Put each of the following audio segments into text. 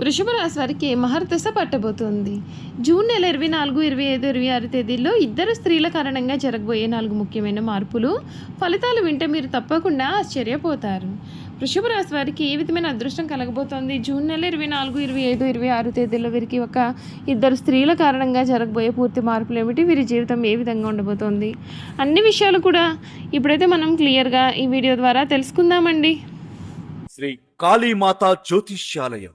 వృషభ రాశి వారికి మహర్దశ పట్టబోతోంది. జూన్ నెల ఇరవై నాలుగు ఇరవై ఐదు ఇరవై ఆరు తేదీల్లో ఇద్దరు స్త్రీల కారణంగా జరగబోయే నాలుగు ముఖ్యమైన మార్పులు ఫలితాలు వింటే మీరు తప్పకుండా ఆశ్చర్యపోతారు. వృషభ రాశి వారికి ఏ విధమైన అదృష్టం కలగబోతోంది? జూన్ నెల ఇరవై నాలుగు ఇరవై ఐదు ఇరవై ఆరు తేదీల్లో వీరికి ఒక ఇద్దరు స్త్రీల కారణంగా జరగబోయే పూర్తి మార్పులు ఏమిటి? వీరి జీవితం ఏ విధంగా ఉండబోతోంది? అన్ని విషయాలు కూడా ఇప్పుడైతే మనం క్లియర్గా ఈ వీడియో ద్వారా తెలుసుకుందామండి. శ్రీ కాళీమాత జ్యోతిష్యాలయం.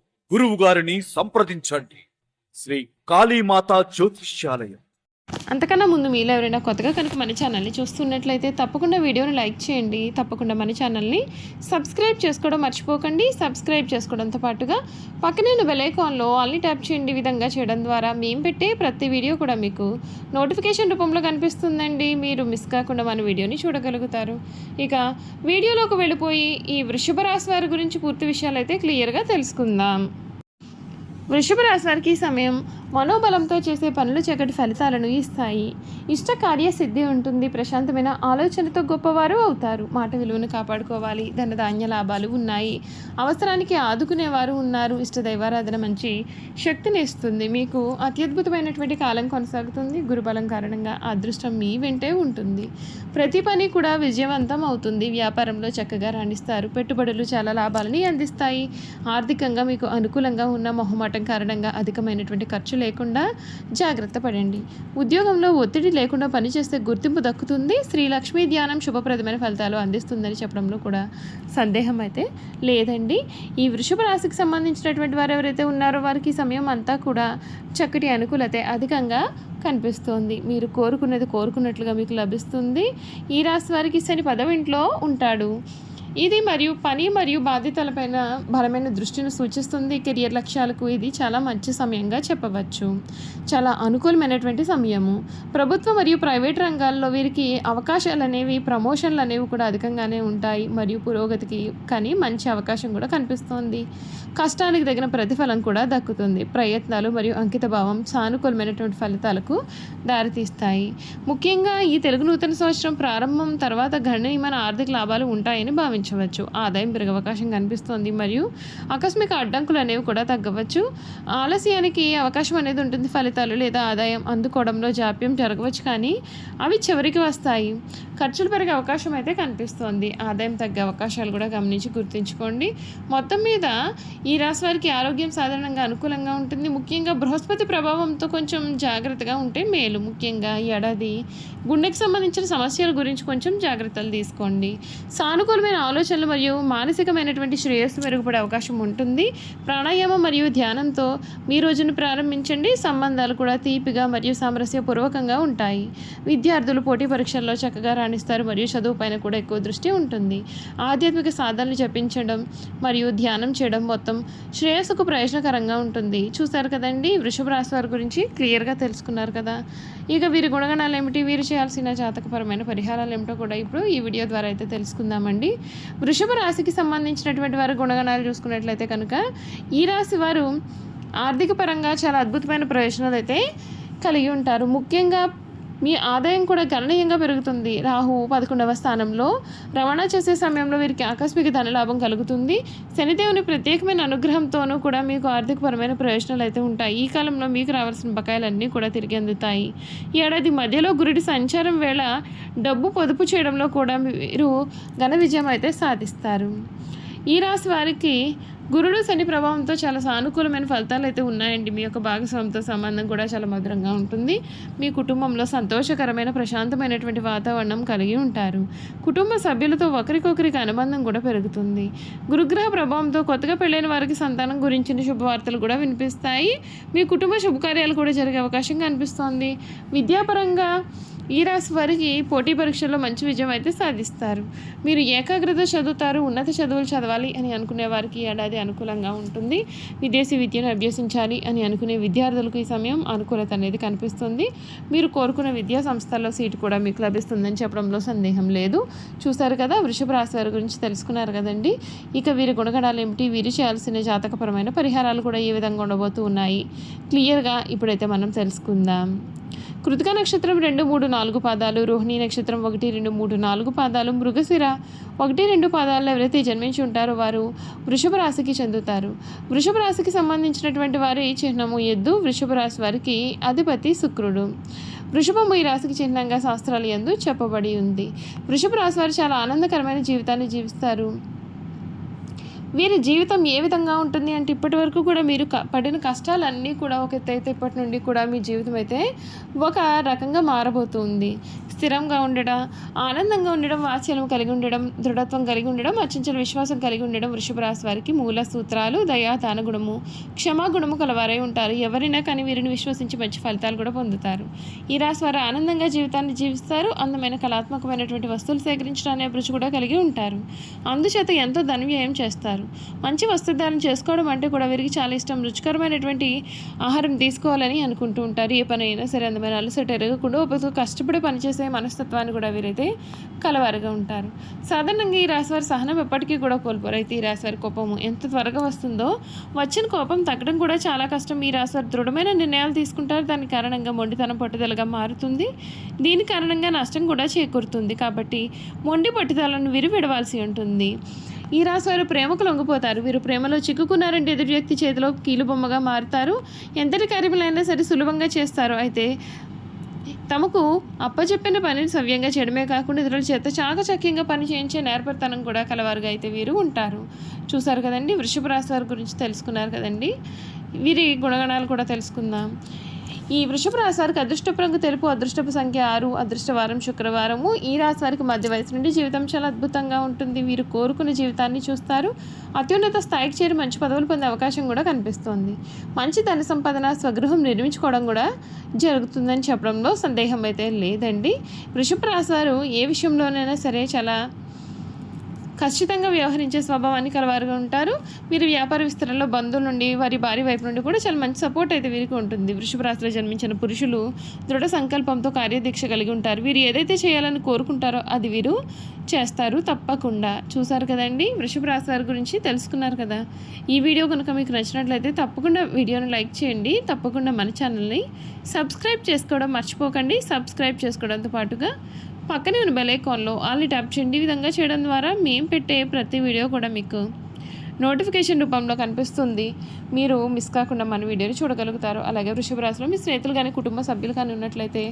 గురువు గారిని సంప్రదించండి. శ్రీ కాళీమాత జ్యోతిష్యాలయం. అంతకన్నా ముందు మీలో ఎవరైనా కొత్తగా కనుక మన ఛానల్ని చూస్తున్నట్లయితే తప్పకుండా వీడియోని లైక్ చేయండి. తప్పకుండా మన ఛానల్ని సబ్స్క్రైబ్ చేసుకోవడం మర్చిపోకండి. సబ్స్క్రైబ్ చేసుకోవడంతో పాటుగా పక్కనే బెల్ ఐకాన్లో ఆల్ని ట్యాప్ చేయండి. విధంగా చేయడం ద్వారా మేము పెట్టే ప్రతి వీడియో కూడా మీకు నోటిఫికేషన్ రూపంలో కనిపిస్తుందండి. మీరు మిస్ కాకుండా మన వీడియోని చూడగలుగుతారు. ఇక వీడియోలోకి వెళ్ళిపోయి ఈ వృషభ రాశి వారి గురించి పూర్తి విషయాలు అయితే క్లియర్గా తెలుసుకుందాం. వృషభ రాశి వారికి సమయం మనోబలంతో చేసే పనులు చక్కటి ఫలితాలను ఇస్తాయి. ఇష్ట కార్య సిద్ధి ఉంటుంది. ప్రశాంతమైన ఆలోచనతో గొప్పవారు అవుతారు. మాట విలువను కాపాడుకోవాలి. ధనధాన్య లాభాలు ఉన్నాయి. అవసరానికి ఆదుకునేవారు ఉన్నారు. ఇష్ట దైవారాధన మంచి శక్తిని ఇస్తుంది. మీకు అత్యద్భుతమైనటువంటి కాలం కొనసాగుతుంది. గురుబలం కారణంగా అదృష్టం మీ వెంటే ఉంటుంది. ప్రతి పని కూడా విజయవంతం అవుతుంది. వ్యాపారంలో చక్కగా రాణిస్తారు. పెట్టుబడులు చాలా లాభాలని అందిస్తాయి. ఆర్థికంగా మీకు అనుకూలంగా ఉన్న మొహమాటం కారణంగా అధికమైనటువంటి ఖర్చులు లేకుండా జాగ్రత్త పడండి. ఉద్యోగంలో ఒత్తిడి లేకుండా పనిచేస్తే గుర్తింపు దక్కుతుంది. శ్రీ లక్ష్మీ ధ్యానం శుభప్రదమైన ఫలితాలు అందిస్తుందని చెప్పడంలో కూడా సందేహం అయితే లేదండి. ఈ వృషభ రాశికి సంబంధించినటువంటి వారు ఎవరైతే ఉన్నారో వారికి సమయం అంతా కూడా చక్కటి అనుకూలత అధికంగా కనిపిస్తోంది. మీరు కోరుకున్నది కోరుకున్నట్లుగా మీకు లభిస్తుంది. ఈ రాశి వారికి శని పదవింట్లో ఉంటాడు. ఇది మరియు పని మరియు బాధ్యతలపైన బలమైన దృష్టిని సూచిస్తుంది. కెరియర్ లక్ష్యాలకు ఇది చాలా మంచి సమయంగా చెప్పవచ్చు. చాలా అనుకూలమైనటువంటి సమయము. ప్రభుత్వ మరియు ప్రైవేట్ రంగాల్లో వీరికి అవకాశాలు అనేవి ప్రమోషన్లు అనేవి కూడా అధికంగానే ఉంటాయి. మరియు పురోగతికి కానీ మంచి అవకాశం కూడా కనిపిస్తోంది. కష్టానికి తగిన ప్రతిఫలం కూడా దక్కుతుంది. ప్రయత్నాలు మరియు అంకితభావం సానుకూలమైనటువంటి ఫలితాలకు దారితీస్తాయి. ముఖ్యంగా ఈ తెలుగు నూతన సంవత్సరం ప్రారంభం తర్వాత గణనీయమైన ఆర్థిక లాభాలు ఉంటాయని పెంచవచ్చు ఆదాయం పెరిగే అవకాశం కనిపిస్తోంది. మరియు ఆకస్మిక అడ్డంకులు అనేవి కూడా తగ్గవచ్చు. ఆలస్యానికి అవకాశం అనేది ఉంటుంది. ఫలితాలు లేదా ఆదాయం అందుకోవడంలో జాప్యం జరగవచ్చు. కానీ అవి చివరికి వస్తాయి. ఖర్చులు పెరిగే అవకాశం అయితే కనిపిస్తోంది. ఆదాయం తగ్గే అవకాశాలు కూడా గమనించి గుర్తుంచుకోండి. మొత్తం మీద ఈ రాశి వారికి ఆరోగ్యం సాధారణంగా అనుకూలంగా ఉంటుంది. ముఖ్యంగా బృహస్పతి ప్రభావంతో కొంచెం జాగ్రత్తగా ఉంటే మేలు. ముఖ్యంగా ఈ ఏడాది గుండెకి సంబంధించిన సమస్యల గురించి కొంచెం జాగ్రత్తలు తీసుకోండి. సానుకూలమైన ఆలోచనలు మరియు మానసికమైనటువంటి శ్రేయస్సు మెరుగుపడే అవకాశం ఉంటుంది. ప్రాణాయామం మరియు ధ్యానంతో మీ రోజును ప్రారంభించండి. సంబంధాలు కూడా తీపిగా మరియు సామరస్యపూర్వకంగా ఉంటాయి. విద్యార్థులు పోటీ పరీక్షల్లో చక్కగా రాణిస్తారు మరియు చదువు పైన కూడా ఎక్కువ దృష్టి ఉంటుంది. ఆధ్యాత్మిక సాధనలు జపించడం మరియు ధ్యానం చేయడం మొత్తం శ్రేయస్సుకు ప్రయోజనకరంగా ఉంటుంది. చూశారు కదండి? వృషభ రాశి వారి గురించి క్లియర్గా తెలుసుకున్నారు కదా. ఇక వీరి గుణగణాలు ఏమిటి? వీరు చేయాల్సిన జాతకపరమైన పరిహారాలు ఏమిటో కూడా ఇప్పుడు ఈ వీడియో ద్వారా అయితే తెలుసుకుందామండి. వృషభ రాశికి సంబంధించినటువంటి వారు గుణగణాలు చూసుకున్నట్లయితే కనుక ఈ రాశి వారు ఆర్థిక పరంగా చాలా అద్భుతమైన ప్రయోజనాలు అయితే కలిగి ఉంటారు. ముఖ్యంగా మీ ఆదాయం కూడా గణనీయంగా పెరుగుతుంది. రాహు పదకొండవ స్థానంలో రవాణా చేసే సమయంలో వీరికి ఆకస్మిక ధనలాభం కలుగుతుంది. శనిదేవుని ప్రత్యేకమైన అనుగ్రహంతోనూ కూడా మీకు ఆర్థికపరమైన ప్రయోజనాలు అయితే ఉంటాయి. ఈ కాలంలో మీకు రావాల్సిన బకాయిలన్నీ కూడా తిరిగి అందుతాయి. ఈ ఏడాది మధ్యలో గురుడి సంచారం వేళ డబ్బు పొదుపు చేయడంలో కూడా మీరు ఘన విజయం అయితే సాధిస్తారు. ఈ రాశి వారికి గురుడు శని ప్రభావంతో చాలా సానుకూలమైన ఫలితాలు అయితే ఉన్నాయండి. మీ యొక్క భాగస్వామితో సంబంధం కూడా చాలా మధురంగా ఉంటుంది. మీ కుటుంబంలో సంతోషకరమైన ప్రశాంతమైనటువంటి వాతావరణం కలిగి ఉంటారు. కుటుంబ సభ్యులతో ఒకరికొకరికి అనుబంధం కూడా పెరుగుతుంది. గురుగ్రహ ప్రభావంతో కొత్తగా పెళ్ళైన వారికి సంతానం గురించిన శుభవార్తలు కూడా వినిపిస్తాయి. మీ కుటుంబ శుభకార్యాలు కూడా జరిగే అవకాశం కనిపిస్తోంది. విద్యాపరంగా ఈ రాశి వారికి పోటీ పరీక్షల్లో మంచి విజయం అయితే సాధిస్తారు. మీరు ఏకాగ్రత చదువుతారు ఉన్నత చదువులు చదవాలి అని అనుకునే వారికి ఏడాది అనుకూలంగా ఉంటుంది. విదేశీ విద్యను అభ్యసించాలి అని అనుకునే విద్యార్థులకు ఈ సమయం అనుకూలత అనేది కనిపిస్తుంది. మీరు కోరుకున్న విద్యా సంస్థల్లో సీటు కూడా మీకు లభిస్తుందని చెప్పడంలో సందేహం లేదు. చూశారు కదా వృషభ రాశి వారి గురించి తెలుసుకున్నారు కదండి. ఇక వీరి గుణగణాలు ఏమిటి? వీరు చేయాల్సిన జాతకపరమైన పరిహారాలు కూడా ఏ విధంగా ఉండబోతూ ఉన్నాయి? క్లియర్గా ఇప్పుడైతే మనం తెలుసుకుందాం. కృతిక నక్షత్రం రెండు మూడు నాలుగు పాదాలు రోహిణి నక్షత్రం ఒకటి రెండు మూడు నాలుగు పాదాలు మృగశిర ఒకటి రెండు పాదాల్లో ఎవరైతే జన్మించి ఉంటారో వారు వృషభ రాశికి చెందుతారు. వృషభ రాశికి సంబంధించినటువంటి వారి చిహ్నము ఎద్దు వృషభ రాశి వారికి అధిపతి శుక్రుడు. వృషభము ఈ రాశికి చిహ్నంగా శాస్త్రాలు ఎందు చెప్పబడి ఉంది. వృషభ రాశి వారు చాలా ఆనందకరమైన జీవితాన్ని జీవిస్తారు. వీరి జీవితం ఏ విధంగా ఉంటుంది అంటే ఇప్పటి వరకు కూడా మీరు క- పడిన కష్టాలన్నీ కూడా ఒక ఎత్తు అయితే ఇప్పటి నుండి కూడా మీ జీవితం అయితే ఒక రకంగా మారబోతుంది. స్థిరంగా ఉండడం ఆనందంగా ఉండడం వాత్సల్యం కలిగి ఉండడం దృఢత్వం కలిగి ఉండడం అచంచల విశ్వాసం కలిగి ఉండడం వృషభ రాశి వారికి మూల సూత్రాలు దయా దానగుణము క్షమాగుణము కలవారై ఉంటారు. ఎవరైనా కానీ వీరిని విశ్వసించి మంచి ఫలితాలు కూడా పొందుతారు. ఈ రాశి వారు ఆనందంగా జీవితాన్ని జీవిస్తారు. అందమైన కళాత్మకమైనటువంటి వస్తువులు సేకరించడం అనే అభిరుచి కూడా కలిగి ఉంటారు. అందుచేత ఎంతో ధనవ్యయం చేస్తారు. చేస్తారు. మంచి వస్త్రధారణ చేసుకోవడం అంటే కూడా వీరికి చాలా ఇష్టం. రుచికరమైనటువంటి ఆహారం తీసుకోవాలని అనుకుంటూ ఉంటారు. ఏ పని అయినా సరే అందమైన అలసట ఎరగకుండా ఒక కష్టపడి పనిచేసే మనస్తత్వాన్ని కూడా వీరైతే కలవారుగా ఉంటారు. సాధారణంగా ఈ రాశివారి సహనం ఎప్పటికీ కూడా కోల్పోరు. అయితే ఈ రాశివారి కోపము ఎంత త్వరగా వస్తుందో వచ్చిన కోపం తగ్గడం కూడా చాలా కష్టం. ఈ రాశివారు దృఢమైన నిర్ణయాలు తీసుకుంటారు. దాని కారణంగా మొండితనం పట్టుదలగా మారుతుంది. దీని కారణంగా నష్టం కూడా చేకూరుతుంది. కాబట్టి మొండి పట్టుదలను విరివిడవాల్సి ఉంటుంది. ఈ రాశి వారు ప్రేమకు లొంగిపోతారు. వీరు ప్రేమలో చిక్కుకున్నారంటే ఎదుటి వ్యక్తి చేతిలో కీలుబొమ్మగా మారుతారు. ఎంతటి కార్యములైనా సరే సులభంగా చేస్తారు. అయితే తమకు అప్పచెప్పిన పనిని సవ్యంగా చేయడమే కాకుండా ఇతరుల చేత చాకచక్యంగా పని చేయించే నేర్పరితనం కూడా కలవారుగా అయితే వీరు ఉంటారు. చూసారు కదండి వృషభ రాశి వారి గురించి తెలుసుకున్నారు కదండి. వీరి గుణగణాలు కూడా తెలుసుకుందాం. ఈ వృషభ రాశి వారికి అదృష్టపు రంగు తెలుపు అదృష్టపు సంఖ్య ఆరు అదృష్టవారం శుక్రవారము. ఈ రాశి వారికి మధ్య వయసు నుండి జీవితం చాలా అద్భుతంగా ఉంటుంది. వీరు కోరుకున్న జీవితాన్ని చూస్తారు. అత్యున్నత స్థాయికి చేరి మంచి పదవులు పొందే అవకాశం కూడా కనిపిస్తోంది. మంచి ధన సంపాదన స్వగృహం నిర్మించుకోవడం కూడా జరుగుతుందని చెప్పడంలో సందేహం అయితే లేదండి. వృషభ రాశి వారు ఏ విషయంలోనైనా సరే చాలా ఖచ్చితంగా వ్యవహరించే స్వభావాన్ని కలవారుగా ఉంటారు. వీరు వ్యాపార విస్తరణలో బంధువుల నుండి వారి భార్య వైపు నుండి కూడా చాలా మంచి సపోర్ట్ అయితే వీరికి ఉంటుంది. వృషభ రాశిలో జన్మించిన పురుషులు దృఢ సంకల్పంతో కార్యదీక్ష కలిగి ఉంటారు. వీరు ఏదైతే చేయాలని కోరుకుంటారో అది వీరు చేస్తారు తప్పకుండా. చూసారు కదండి? వృషభ రాశి వారి గురించి తెలుసుకున్నారు కదా? ఈ వీడియో కనుక మీకు నచ్చినట్లయితే తప్పకుండా వీడియోని లైక్ చేయండి. తప్పకుండా మన ఛానల్ని సబ్స్క్రైబ్ చేసుకోవడం మర్చిపోకండి. సబ్స్క్రైబ్ చేసుకోవడంతో పాటుగా పక్కనే ఉన్న బెల్ ఐకాన్లో ఆల్ని ట్యాప్ చేయండి. ఈ విధంగా చేయడం ద్వారా మేము పెట్టే ప్రతి వీడియో కూడా మీకు నోటిఫికేషన్ రూపంలో కనిపిస్తుంది. మీరు మిస్ కాకుండా మన వీడియోని చూడగలుగుతారు. అలాగే వృషభ రాశిలో మీ స్నేహితులు కానీ కుటుంబ సభ్యులు కానీ ఉన్నట్లయితే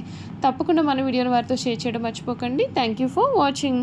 తప్పకుండా మన వీడియోని వారితో షేర్ చేయడం మర్చిపోకండి. Thank you for watching